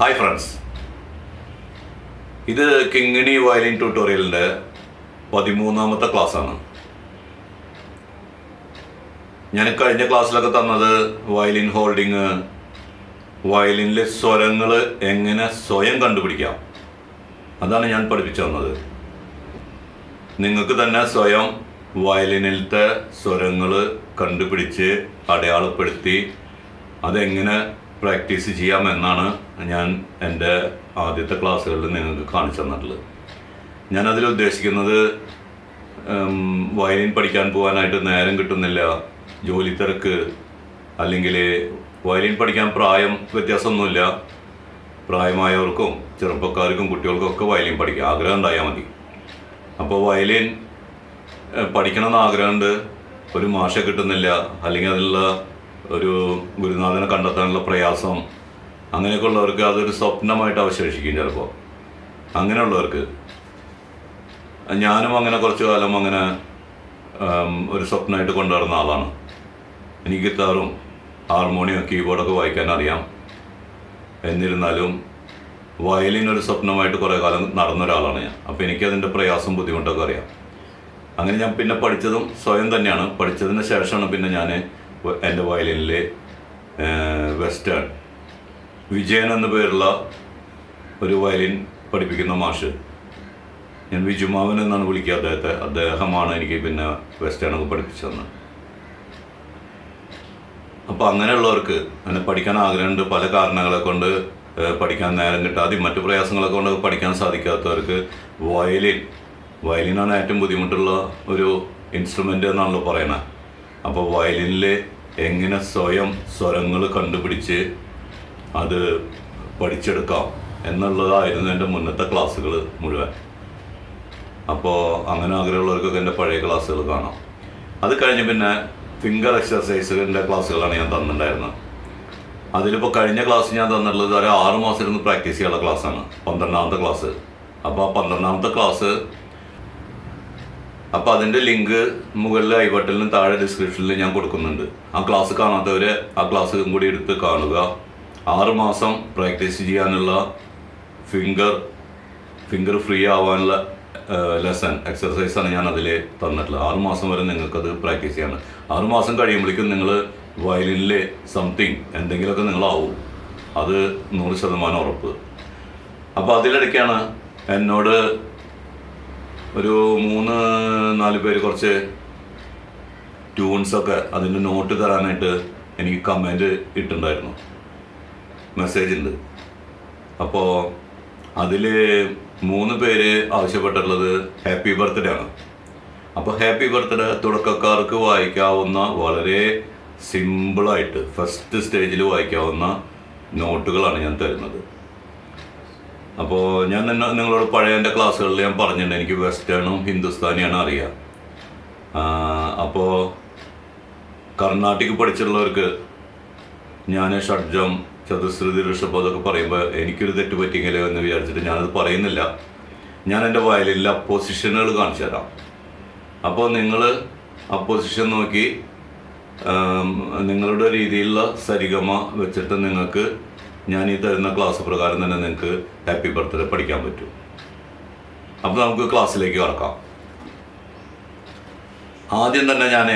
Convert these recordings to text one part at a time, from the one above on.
Hi friends ഇത് Kingini violin ട്യൂട്ടോറിയലിന്റെ പതിമൂന്നാമത്തെ ക്ലാസ്സാണ്. ഞാൻ കഴിഞ്ഞ ക്ലാസ്സിലൊക്കെ തന്നത് വയലിൻ ഹോൾഡിങ് വയലിനിലെ സ്വരങ്ങൾ എങ്ങനെ സ്വയം കണ്ടുപിടിക്കാം. അതാണ് ഞാൻ പഠിപ്പിച്ചു തന്നത്. നിങ്ങൾക്ക് തന്നെ സ്വയം വയലിനിലത്തെ സ്വരങ്ങൾ കണ്ടുപിടിച്ച് അടയാളപ്പെടുത്തി അതെങ്ങനെ പ്രാക്ടീസ് ചെയ്യാമെന്നാണ് ഞാൻ എന്റെ ആദ്യത്തെ ക്ലാസ്സുകളിൽ നിങ്ങൾക്ക് കാണിച്ചു തന്നിട്ടുള്ളത് ഞാനതിൽ ഉദ്ദേശിക്കുന്നത് വയലിൻ പഠിക്കാൻ പോകാനായിട്ട് നേരം കിട്ടുന്നില്ല ജോലി തിരക്ക് അല്ലെങ്കിൽ വയലിൻ പഠിക്കാൻ പ്രായം വ്യത്യാസമൊന്നുമില്ല. പ്രായമായവർക്കും ചെറുപ്പക്കാർക്കും കുട്ടികൾക്കും ഒക്കെ വയലിൻ പഠിക്കാം. ആഗ്രഹം ഉണ്ടായാൽ മതി. അപ്പോൾ വയലിൻ പഠിക്കണമെന്ന് ആഗ്രഹമുണ്ട്. ഒരു മാഷ കിട്ടുന്നില്ല. അല്ലെങ്കിൽ അതിലുള്ള ഒരു ഗുരുനാഥനെ കണ്ടെത്താനുള്ള പ്രയാസം അങ്ങനെയൊക്കെ ഉള്ളവർക്ക് അതൊരു സ്വപ്നമായിട്ട് അവശേഷിക്കും ചിലപ്പോൾ അങ്ങനെയുള്ളവർക്ക്. ഞാനും അങ്ങനെ കുറച്ച് കാലം അങ്ങനെ ഒരു സ്വപ്നമായിട്ട് കൊണ്ടുവരുന്ന ആളാണ്. എനിക്ക് ഗിത്താറും ഹാർമോണിയം കീബോർഡൊക്കെ വായിക്കാൻ അറിയാം. എന്നിരുന്നാലും വയലിൻ ഒരു സ്വപ്നമായിട്ട് കുറേ കാലം നടന്ന ഒരാളാണ് ഞാൻ അപ്പോൾ എനിക്കതിന്റെ പ്രയാസം ബുദ്ധിമുട്ടൊക്കെ അറിയാം. അങ്ങനെ ഞാൻ പിന്നെ പഠിച്ചതും സ്വയം തന്നെയാണ്. പഠിച്ചതിന് ശേഷമാണ് പിന്നെ ഞാൻ എന്റെ വയലിനിൽ വെസ്റ്റേൺ വിജയൻ എന്ന പേരുള്ള ഒരു വയലിൻ പഠിപ്പിക്കുന്ന മാഷ്. ഞാൻ വിജുമാവൻ എന്നാണ് വിളിക്കുക. അദ്ദേഹത്തെ അദ്ദേഹമാണ് എനിക്ക് പിന്നെ വെസ്റ്റേണൊക്കെ പഠിപ്പിച്ചു തന്നത് അപ്പോൾ അങ്ങനെയുള്ളവർക്ക് അങ്ങനെ പഠിക്കാൻ ആഗ്രഹമുണ്ട്. പല കാരണങ്ങളെ കൊണ്ട് പഠിക്കാൻ നേരം കിട്ടാതെ മറ്റു പ്രയാസങ്ങളെ കൊണ്ട് പഠിക്കാൻ സാധിക്കാത്തവർക്ക് വയലിൻ വയലിനാണ് ഏറ്റവും ബുദ്ധിമുട്ടുള്ള ഒരു ഇൻസ്ട്രുമെന്റ് എന്നാണല്ലോ പറയണത് അപ്പോൾ വയലിനിൽ എങ്ങനെ സ്വയം സ്വരങ്ങൾ കണ്ടുപിടിച്ച് അത് പഠിച്ചെടുക്കാം എന്നുള്ളതായിരുന്നു എന്റെ മുന്നത്തെ ക്ലാസ്സുകൾ മുഴുവൻ. അപ്പോൾ അങ്ങനെ ആഗ്രഹമുള്ളവർക്കൊക്കെ എന്റെ പഴയ ക്ലാസ്സുകൾ കാണാം. അത് കഴിഞ്ഞ് പിന്നെ ഫിംഗർ എക്സർസൈസുകളുടെ ക്ലാസ്സുകളാണ് ഞാൻ തന്നിട്ടുണ്ടായിരുന്നത്. അതിലിപ്പോൾ കഴിഞ്ഞ ക്ലാസ് ഞാൻ തന്നിട്ടുള്ളത് ഒരു ആറ് മാസം ഇരുന്ന് പ്രാക്ടീസ് ചെയ്യാനുള്ള ക്ലാസ്സാണ്. പന്ത്രണ്ടാമത്തെ ക്ലാസ് അപ്പോൾ ആ പന്ത്രണ്ടാമത്തെ ക്ലാസ് അപ്പോൾ അതിന്റെ ലിങ്ക് മുകളിൽ ഐ ബട്ടണിലും താഴെ ഡിസ്ക്രിപ്ഷനിൽ ഞാൻ കൊടുക്കുന്നുണ്ട്. ആ ക്ലാസ് കാണാത്തവർ ആ ക്ലാസ് കൂടി എടുത്ത് കാണുക. ആറ് മാസം പ്രാക്ടീസ് ചെയ്യാനുള്ള ഫിംഗർ ഫിംഗർ ഫ്രീ ആവാനുള്ള ലെസൺ എക്സർസൈസാണ് ഞാൻ അതിൽ തന്നിട്ടുള്ളത്. ആറ് മാസം വരെ നിങ്ങൾക്കത് പ്രാക്ടീസ് ചെയ്യാണ് ആറ് മാസം കഴിയുമ്പോഴേക്കും നിങ്ങൾ വയലിനിലെ സംതിങ് എന്തെങ്കിലുമൊക്കെ നിങ്ങളാവും. അത് നൂറ് ശതമാനം ഉറപ്പ്. അപ്പോൾ അതിലിടയ്ക്കാണ് എന്നോട് ഒരു മൂന്ന് നാല് പേര് കുറച്ച് ട്യൂൺസൊക്കെ അതിന്റെ നോട്ട് തരാനായിട്ട് എനിക്ക് കമന്റ് ഇട്ടിട്ടുണ്ടായിരുന്നു. മെസ്സേജ് ഉണ്ട് അപ്പോൾ അതിൽ മൂന്ന് പേര് ആവശ്യപ്പെട്ടിട്ടുള്ളത് ഹാപ്പി ബർത്ത്ഡേ ആണ്. അപ്പോൾ ഹാപ്പി ബർത്ത്ഡേ തുടക്കക്കാർക്ക് വായിക്കാവുന്ന വളരെ സിമ്പിളായിട്ട് ഫസ്റ്റ് സ്റ്റേജിൽ വായിക്കാവുന്ന നോട്ടുകളാണ് ഞാൻ തരുന്നത്. അപ്പോൾ ഞാൻ നിങ്ങളോട് പഴയ എന്റെ ക്ലാസ്സുകളിൽ ഞാൻ പറഞ്ഞിട്ടുണ്ട് എനിക്ക് വെസ്റ്റേണും ഹിന്ദുസ്ഥാനിയാണ് അറിയാം. അപ്പോൾ കർണാട്ടിക് പഠിച്ചിട്ടുള്ളവർക്ക് ഞാൻ ഷഡ്ജം ചതുശ്രുതി ഋഷഭം അതൊക്കെ പറയുമ്പോൾ എനിക്കൊരു തെറ്റ് പറ്റിയെങ്കിലോ എന്ന് വിചാരിച്ചിട്ട് ഞാനത് പറയുന്നില്ല. ഞാൻ എന്റെ വയലിലെ പൊസിഷനുകൾ കാണിച്ചു തരാം. അപ്പോൾ നിങ്ങൾ ആ പൊസിഷൻ നോക്കി നിങ്ങളുടെ രീതിയിലുള്ള സരിഗമ വെച്ചിട്ട് നിങ്ങൾക്ക് ഞാൻ ഈ തരുന്ന ക്ലാസ് പ്രകാരം തന്നെ നിങ്ങൾക്ക് ഹാപ്പി ബർത്ത്ഡേ പഠിക്കാൻ പറ്റും. അപ്പോൾ നമുക്ക് ക്ലാസ്സിലേക്ക് കടക്കാം. ആദ്യം തന്നെ ഞാൻ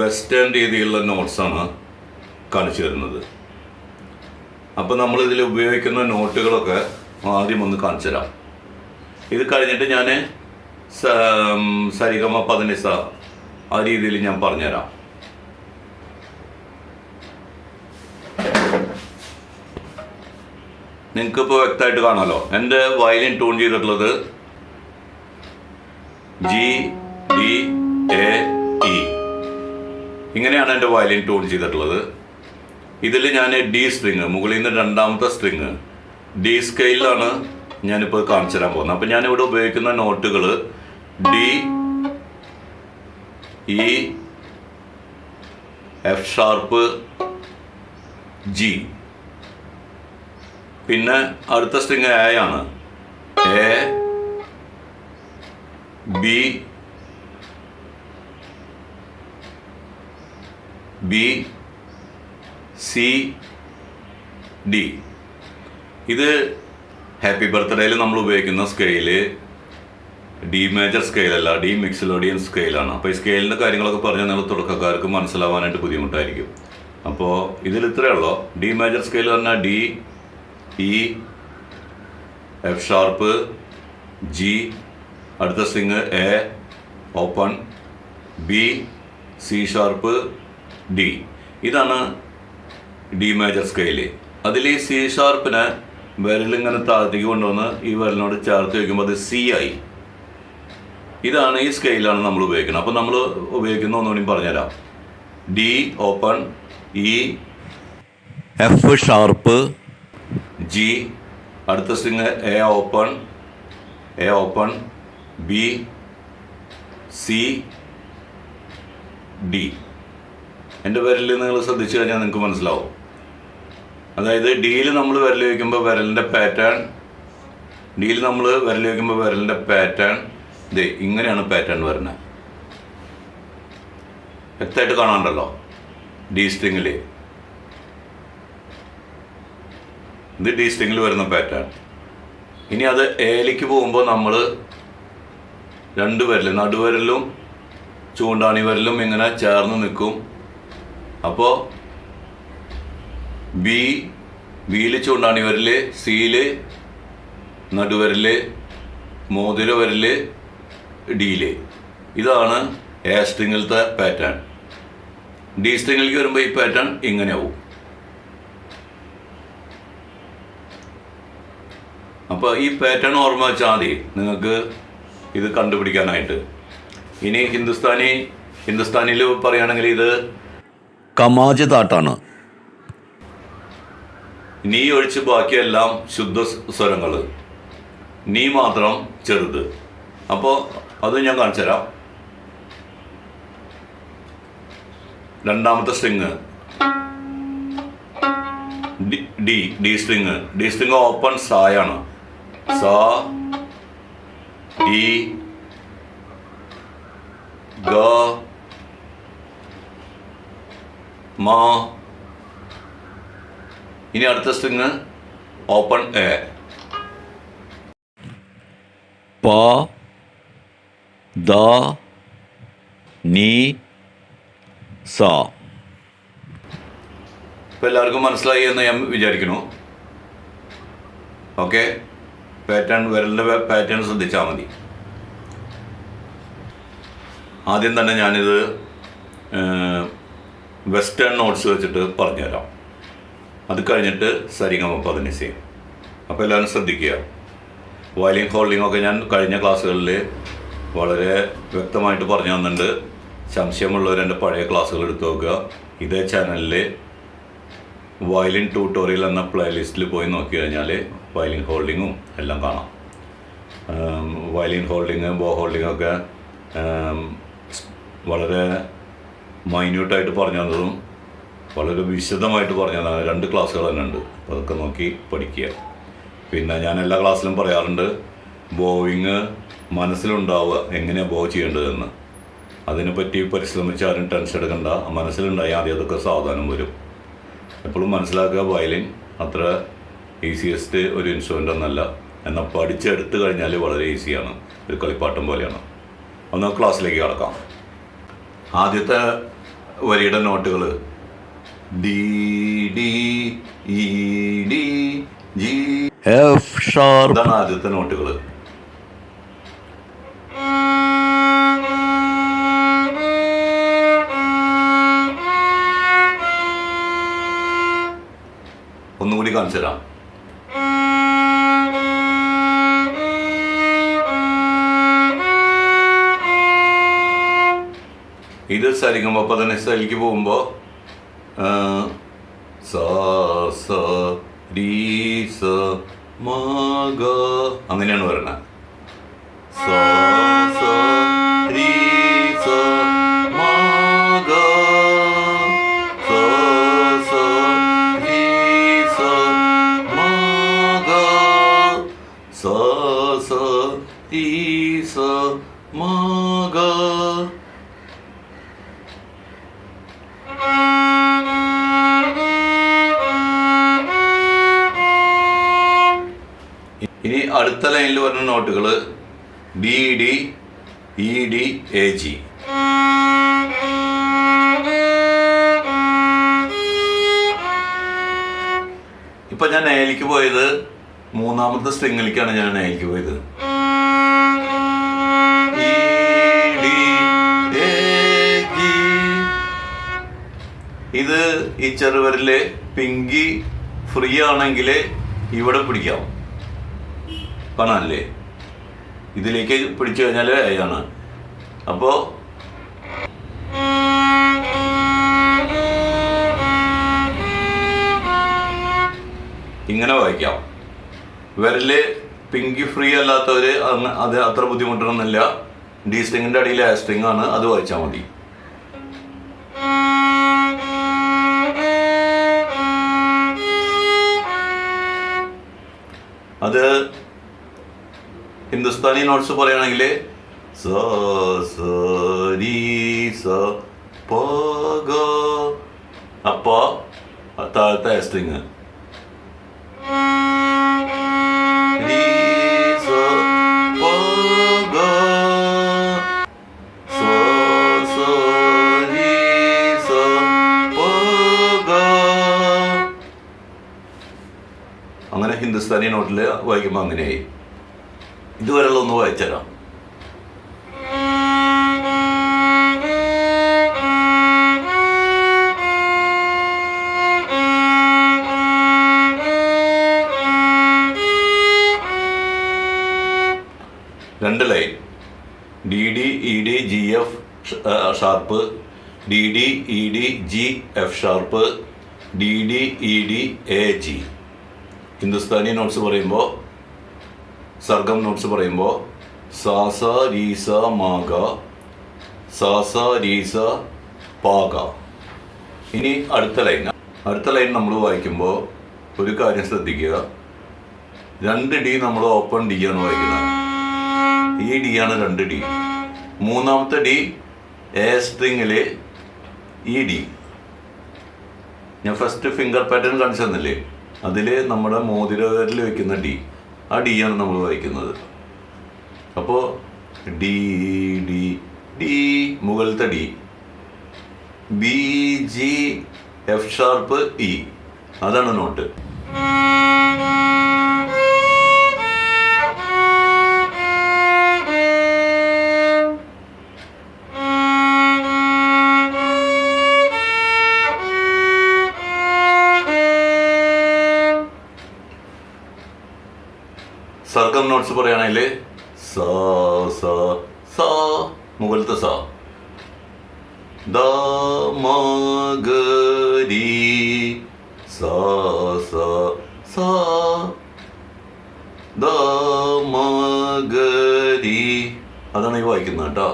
വെസ്റ്റേൺ രീതിയിലുള്ള നോട്ട്സാണ് കാണിച്ചു തരുന്നത്. അപ്പോൾ നമ്മൾ ഇതിൽ ഉപയോഗിക്കുന്ന നോട്ടുകളൊക്കെ ആദ്യം ഒന്ന് കാണിച്ചു തരാം. ഇത് കഴിഞ്ഞിട്ട് ഞാൻ സരിഗമ പതിനിസ ആ രീതിയിൽ ഞാൻ പറഞ്ഞുതരാം. നിങ്ങൾക്ക് ഇപ്പോൾ വ്യക്തമായിട്ട് കാണാമല്ലോ എന്റെ വയലിൻ ട്യൂൺ ചെയ്തിട്ടുള്ളത് ജി ഡി എ ഇ. ഇങ്ങനെയാണ് എന്റെ വയലിൻ ട്യൂൺ ചെയ്തിട്ടുള്ളത്. ഇതിൽ ഞാൻ ഡി സ്ട്രിങ് മുകളിൽ നിന്ന് രണ്ടാമത്തെ സ്ട്രിങ് ഡി സ്കെയിലാണ് ഞാനിപ്പോൾ കാണിച്ചു തരാൻ പോകുന്നത്. അപ്പം ഞാനിവിടെ ഉപയോഗിക്കുന്ന നോട്ടുകൾ D E F sharp G പിന്നെ അടുത്ത സ്ട്രിങ് എ ആണ്. A B B C D ഇത് ഹാപ്പി ബർത്ത്ഡേയിൽ നമ്മൾ ഉപയോഗിക്കുന്ന സ്കെയിൽ ഡി മേജർ സ്കെയിലല്ല ഡി മിക്സിലോഡിയൻ സ്കെയിലാണ് അപ്പോൾ ഈ സ്കെയിലിന്റെ കാര്യങ്ങളൊക്കെ പറഞ്ഞാൽ നിങ്ങൾ തുടക്കക്കാർക്ക് മനസ്സിലാവാനായിട്ട് ബുദ്ധിമുട്ടായിരിക്കും. അപ്പോൾ ഇതിൽ ഇത്രയേ ഉള്ളൂ. ഡി മേജർ സ്കെയിൽ പറഞ്ഞാൽ D E F sharp G അടുത്ത string A open B C sharp D ഇതാണ് ഡി മേജർ സ്കെയിൽ അതിൽ ഈ സി ഷാർപ്പിനെ വിരലിങ്ങനെ താഴത്തേക്ക് കൊണ്ടുവന്ന് ഈ വിരലിനോട് ചേർത്ത് വയ്ക്കുമ്പോൾ അത് സി ആയി. ഇതാണ് ഈ സ്കെയിലാണ് നമ്മൾ ഉപയോഗിക്കുന്നത്. അപ്പോൾ നമ്മൾ ഉപയോഗിക്കുന്ന ഒന്നുകൂടി പറഞ്ഞുതരാം. D open E F sharp G അടുത്ത string A open A open B C D എന്റെ പേരിൽ നിങ്ങൾ ശ്രദ്ധിച്ചു കഴിഞ്ഞാൽ നിങ്ങൾക്ക് മനസ്സിലാവും. അതായത് ഡിയിൽ നമ്മൾ വിരൽ വയ്ക്കുമ്പോൾ വിരലിന്റെ പാറ്റേൺ ഡിയിൽ നമ്മൾ വിരൽ വയ്ക്കുമ്പോൾ വിരലിന്റെ പാറ്റേൺ ഇത് ഇങ്ങനെയാണ് പാറ്റേൺ വരുന്നത് വ്യക്തമായിട്ട് കാണാണ്ടല്ലോ? ഡി സ്ട്രിങ്ങിൽ ഇത് ഡി സ്ട്രിങ്ങിൽ വരുന്ന പാറ്റേൺ ഇനി അത് ഏലിക്ക് പോകുമ്പോൾ നമ്മൾ രണ്ട് വിരൽ നടുവിരലും ചൂണ്ടാണി വരലും ഇങ്ങനെ ചേർന്ന് നിൽക്കും. അപ്പോൾ ബി വിയിൽ ചൂണ്ടാണി വിരൽ സിയിൽ നടുവരൽ മോതിര വിരൽ ഡിയിൽ ഇതാണ് എ സ്ട്രിങ്ങിലത്തെ പാറ്റേൺ. ഡി സ്ട്രിങ്ങിലേക്ക് വരുമ്പോൾ ഈ പാറ്റേൺ ഇങ്ങനെയാവും. അപ്പോൾ ഈ പാറ്റേൺ ഓർമ്മ വെച്ചാൽ മതി നിങ്ങൾക്ക് ഇത് കണ്ടുപിടിക്കാനായിട്ട്. ഇനി ഹിന്ദുസ്ഥാനി ഹിന്ദുസ്ഥാനിയിൽ പറയുകയാണെങ്കിൽ ഇത് കമാജ് താട്ടാണ്. നീ ഒഴിച്ച് ബാക്കിയെല്ലാം ശുദ്ധ സ്വരങ്ങൾ നീ മാത്രം ചെറുത്. അപ്പോൾ അത് ഞാൻ കാണിച്ചു തരാം. രണ്ടാമത്തെ string. D D string. D string open സായാണ്. സ ഡി ഗ മാ ഇനി അടുത്ത സ്ട്രിങ് ഓപ്പൺ എ പ ദ നീ സ. ഇപ്പം എല്ലാവർക്കും മനസ്സിലായി എന്ന് ഞാൻ വിചാരിക്കുന്നു. ഓക്കെ പാറ്റേൺ വിരലിന്റെ പാറ്റേൺ ശ്രദ്ധിച്ചാൽ മതി. ആദ്യം തന്നെ ഞാനിത് വെസ്റ്റേൺ നോട്ട്സ് വെച്ചിട്ട് പറഞ്ഞുതരാം. അത് കഴിഞ്ഞിട്ട് സരിഗമ പതിനിസി അപ്പോൾ എല്ലാവരും ശ്രദ്ധിക്കുക. വയലിൻ ഹോൾഡിംഗ് ഒക്കെ ഞാൻ കഴിഞ്ഞ ക്ലാസ്സുകളിൽ വളരെ വ്യക്തമായിട്ട് പറഞ്ഞു തന്നിട്ടുണ്ട്. സംശയമുള്ളവർ എന്റെ പഴയ ക്ലാസ്സുകൾ എടുത്തു നോക്കുക. ഇതേ ചാനലിൽ വയലിൻ ട്യൂട്ടോറിയൽ എന്ന പ്ലേലിസ്റ്റിൽ പോയി നോക്കി കഴിഞ്ഞാൽ വയലിൻ ഹോൾഡിങ്ങും എല്ലാം കാണാം. വയലിൻ ഹോൾഡിങ് ബോ ഹോൾഡിങ് ഒക്കെ വളരെ മൈന്യൂട്ടായിട്ട് പറഞ്ഞു തന്നതും വളരെ വിശദമായിട്ട് പറഞ്ഞാൽ രണ്ട് ക്ലാസ്സുകൾ തന്നെ ഉണ്ട്. അപ്പോൾ അതൊക്കെ നോക്കി പഠിക്കുക. പിന്നെ ഞാൻ എല്ലാ ക്ലാസ്സിലും പറയാറുണ്ട് ബോവിങ് മനസ്സിലുണ്ടാവുക എങ്ങനെയാണ് ബോ ചെയ്യേണ്ടതെന്ന്. അതിനെപ്പറ്റി പരിശ്രമിച്ച് ആരും ടെൻഷൻ എടുക്കണ്ട. മനസ്സിലുണ്ടായി ആദ്യം അതൊക്കെ സാവധാനം വരും. എപ്പോഴും മനസ്സിലാക്കുക വയലിൻ അത്ര ഈസിയസ്റ്റ് ഒരു ഇൻസ്ട്രുമെന്റ് ഒന്നല്ല. എന്നാൽ പഠിച്ചെടുത്ത് കഴിഞ്ഞാൽ വളരെ ഈസിയാണ് ഒരു കളിപ്പാട്ടം പോലെയാണ്. ഒന്ന് ക്ലാസ്സിലേക്ക് കടക്കാം. ആദ്യത്തെ വരിയുടെ നോട്ടുകൾ D E D G. F sharp ഇതാണ് ആദ്യത്തെ നോട്ടുകൾ ഒന്നുകൂടി കാണിച്ചു തരാം. ഇത് സരിഗമ പതനിസയിലേക്ക് പോകുമ്പോൾ സ സ സ മ ഗ. അങ്ങനെയാണ് പറയുന്നത്. സ സ അടുത്ത ലൈനിൽ വരുന്ന നോട്ടുകൾ D D E D A G ഇപ്പൊ ഞാൻ ഏലിക്ക് പോയത് മൂന്നാമത്തെ സ്ട്രിങ്ങിലേക്കാണ് ഞാൻ ഏലിക്ക് പോയത്. E, ഇത് ഈ ചെറുവരിലെ പിങ്കി ഫ്രീ ആണെങ്കിൽ ഇവിടെ പിടിക്കാം. കാണാനല്ലേ ഇതിലേക്ക് പിടിച്ചു കഴിഞ്ഞാൽ ആണ് അപ്പോൾ ഇങ്ങനെ വായിക്കാം. വിരൽ പിങ്കി ഫ്രീ അല്ലാത്തവര് അങ്ങ് അത് അത്ര ബുദ്ധിമുട്ടണമെന്നില്ല. ഡി സ്ട്രിങ്ങിന്റെ അടിയിൽ ആ സ്ട്രിങ് ആണ് അത് വായിച്ചാൽ മതി. അത് ഹിന്ദുസ്ഥാനി നോട്ട്സ് പറയുകയാണെങ്കിൽ സ സ രീ സ പ ഗ അപ്പോ താഴത്തെ സ്ട്രിങ് അങ്ങനെ ഹിന്ദുസ്ഥാനി നോട്ടിൽ വായിക്കുമ്പോൾ അങ്ങനെയായി. ഇതുവരെയുള്ള ഒന്ന് വായിച്ചുതരാം രണ്ട് line. D D E D G F sharp. D D E D G F sharp. D D E D A G. Hindustani notes പറയുമ്പോൾ സർഗം നോട്ട്സ് പറയുമ്പോൾ സാസ രീസ മാഗ സാസ രീസ പാക ഇനി അടുത്ത ലൈൻ അടുത്ത ലൈൻ നമ്മൾ വായിക്കുമ്പോൾ ഒരു കാര്യം ശ്രദ്ധിക്കുക. രണ്ട് ഡി നമ്മൾ ഓപ്പൺ ഡി ആണ് വായിക്കുന്നത്. ഈ ഡി ആണ് രണ്ട് ഡി മൂന്നാമത്തെ ഡി എ സ്ട്രിങ്ങിൽ ഇ ഡി ഞാൻ ഫസ്റ്റ് ഫിംഗർ പാറ്റേൺ കാണിച്ചു തന്നില്ലേ? അതിൽ നമ്മുടെ മോതിരകരിൽ വെക്കുന്ന ഡി ആ ഡി ആണ് നമ്മൾ വായിക്കുന്നത്. അപ്പോൾ ഡി ഡി ഡി മുകളിലത്തെ D B G F sharp E അതാണ് നോട്ട് പറയുകയാണെങ്കിൽ സ സ സ മുകളിലത്തെ സ. ദ മ ഗ രി സ സ സ. ദ മഗരി അതാണ് ഈ വായിക്കുന്നത് കേട്ടോ.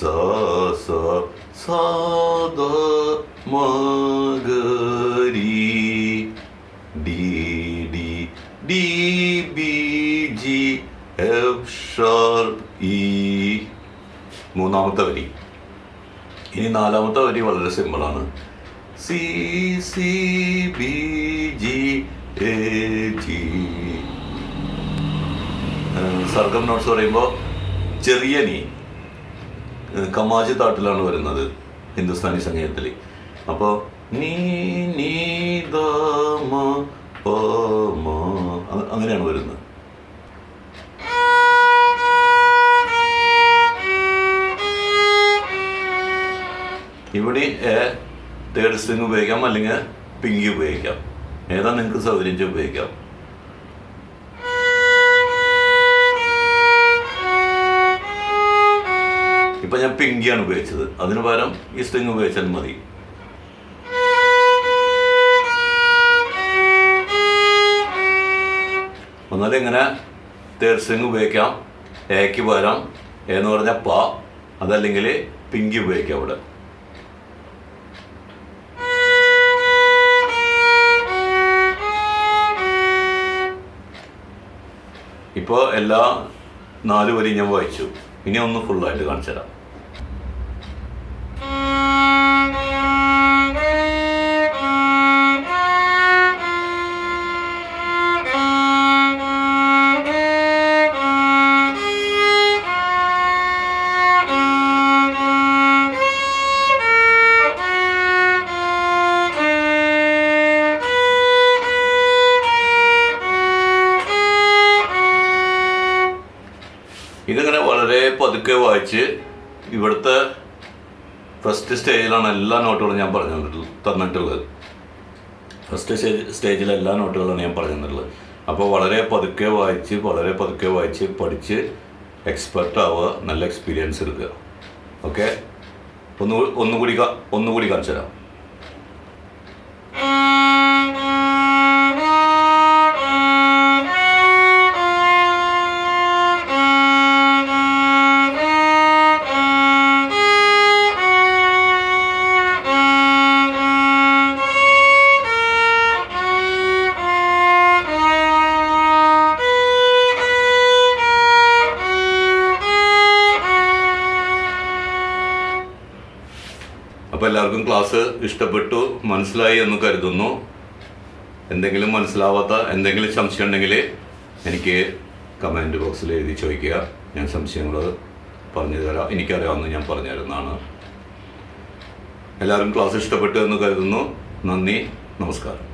സ സ സ ദ മ D D D B G F E. മൂന്നാമത്തെ വരി. ഇനി നാലാമത്തെ വരി വളരെ സിമ്പിളാണ്. C C B G A G. Sargam notes പറയുമ്പോൾ ചെറിയ നീ. കമാജി താട്ടിലാണ് വരുന്നത് ഹിന്ദുസ്ഥാനി സംഗീതത്തിൽ. അപ്പോൾ നീ നീ അങ്ങനെയാണ് വരുന്നത്. ഇവിടെ തേർഡ് സ്ട്രിങ് ഉപയോഗിക്കാം അല്ലെങ്കിൽ പിങ്കി ഉപയോഗിക്കാം. ഏതാ നിങ്ങൾക്ക് സൗകര്യം ഉപയോഗിക്കാം. ഇപ്പൊ ഞാൻ പിങ്കിയാണ് ഉപയോഗിച്ചത്. അതിന് പകരം ഈ സ്ട്രിങ് ഉപയോഗിച്ചാൽ മതി. ഒന്നാലും ഇങ്ങനെ തേർ സ്ട്രിങ് ഉപയോഗിക്കാം. എക്ക് പകരം എന്ന് പറഞ്ഞാൽ പ അതല്ലെങ്കിൽ പിങ്കി ഉപയോഗിക്കാം അവിടെ. ഇപ്പോൾ എല്ലാ നാല് വരി ഞാൻ വായിച്ചു. ഇനി ഒന്ന് ഫുള്ളായിട്ട് കാണിച്ചു തരാം. ഇവിടുത്തെ ഫസ്റ്റ് സ്റ്റേജിലാണ് എല്ലാ നോട്ടുകളും ഞാൻ പറഞ്ഞു തന്നിട്ടുള്ളത്. ഫസ്റ്റ് സ്റ്റേജ് സ്റ്റേജിലെ എല്ലാ നോട്ടുകളാണ് ഞാൻ പറഞ്ഞു തന്നിട്ടുള്ളത് അപ്പോൾ വളരെ പതുക്കെ വായിച്ച് വളരെ പതുക്കെ വായിച്ച് പഠിച്ച് എക്സ്പെർട്ട് ആവുക നല്ല എക്സ്പീരിയൻസ് എടുക്കുക. ഓക്കെ ഒന്ന് ഒന്നുകൂടി ഒന്നുകൂടി കാണിച്ചു തരാം എല്ലാവർക്കും ക്ലാസ് ഇഷ്ടപ്പെട്ടു മനസ്സിലായി എന്ന് കരുതുന്നു. എന്തെങ്കിലും മനസ്സിലാവാത്ത എന്തെങ്കിലും സംശയം ഉണ്ടെങ്കിൽ എനിക്ക് കമന്റ് ബോക്സിൽ എഴുതി ചോദിക്കുക. ഞാൻ സംശയങ്ങൾ പറഞ്ഞു തരാം എനിക്കറിയാവുന്ന ഞാൻ പറഞ്ഞു തരുന്നതാണ് എല്ലാവരും ക്ലാസ് ഇഷ്ടപ്പെട്ടു എന്ന് കരുതുന്നു. നന്ദി. നമസ്കാരം.